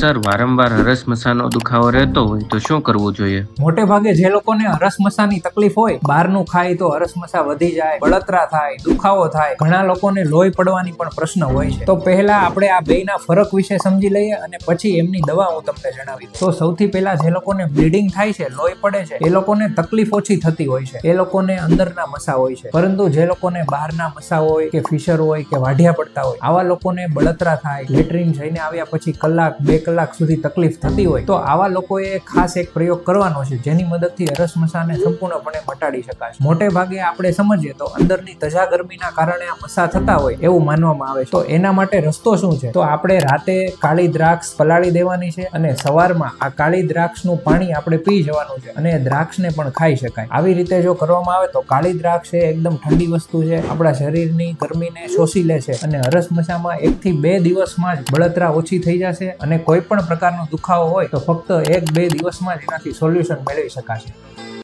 Sir વારંવાર હરસ મસાનો દુખાવો રહેતો હોય તો શું કરવું જોઈએ? મોટે ભાગે જે લોકોને હરસમસાની તકલીફ હોય, બહારનું ખાય તો હરસમસા વધી જાય, બળતરા થાય, દુખાવો થાય. ઘણા લોકોને લોહી પડવાની પણ પ્રશ્ન હોય છે. તો પહેલા આપણે આ બેયના ફરક વિશે સમજી લઈએ અને પછી એમની દવા હું તમને જણાવી તો સૌથી પહેલા જે લોકોને બ્લીડિંગ થાય છે, લોહી પડે છે, એ લોકોને તકલીફ ઓછી થતી હોય છે. એ લોકોને અંદરના મસા હોય છે. પરંતુ જે લોકોને બહારના મસા હોય કે ફિશર હોય કે વાઢિયા પડતા હોય, આવા લોકોને બળતરા થાય. લેટ્રિન જઈને આવ્યા પછી કલાક, બે કલાક સુધી તકલીફ થતી હોય, તો આવા લોકોએ ખાસ એક પ્રયોગ કરવાનો છે, જેની મદદથી અરસમસાને સંપૂર્ણપણે મટાડી શકાશે મોટે ભાગે આપણે સમજીએ તો અંદરની તજા ગરમીના કારણે આ મસા થતા હોય એવું માનવામાં આવે છે. તો એના માટે રસ્તો શું છે? તો આપણે રાતે કાળી દ્રાક્ષ પલાળી દેવાની છે અને સવારમાં આ કાળી દ્રાક્ષનું પાણી આપણે પી જવાનું છે અને દ્રાક્ષને પણ ખાઈ શકાય. આવી રીતે જો કરવામાં આવે તો કાળી દ્રાક્ષ એ એકદમ ઠંડી વસ્તુ છે, આપણા શરીરની ગરમીને શોષી લે છે અને હરસમસામાં એકથી બે દિવસમાં જ બળતરા ઓછી થઈ જશે અને કોઈ પણ પ્રકારનો દુખાવો હોય, તો ફક્ત એક બે દિવસમાં જ એનાથી સોલ્યુશન મેળવી શકાશે.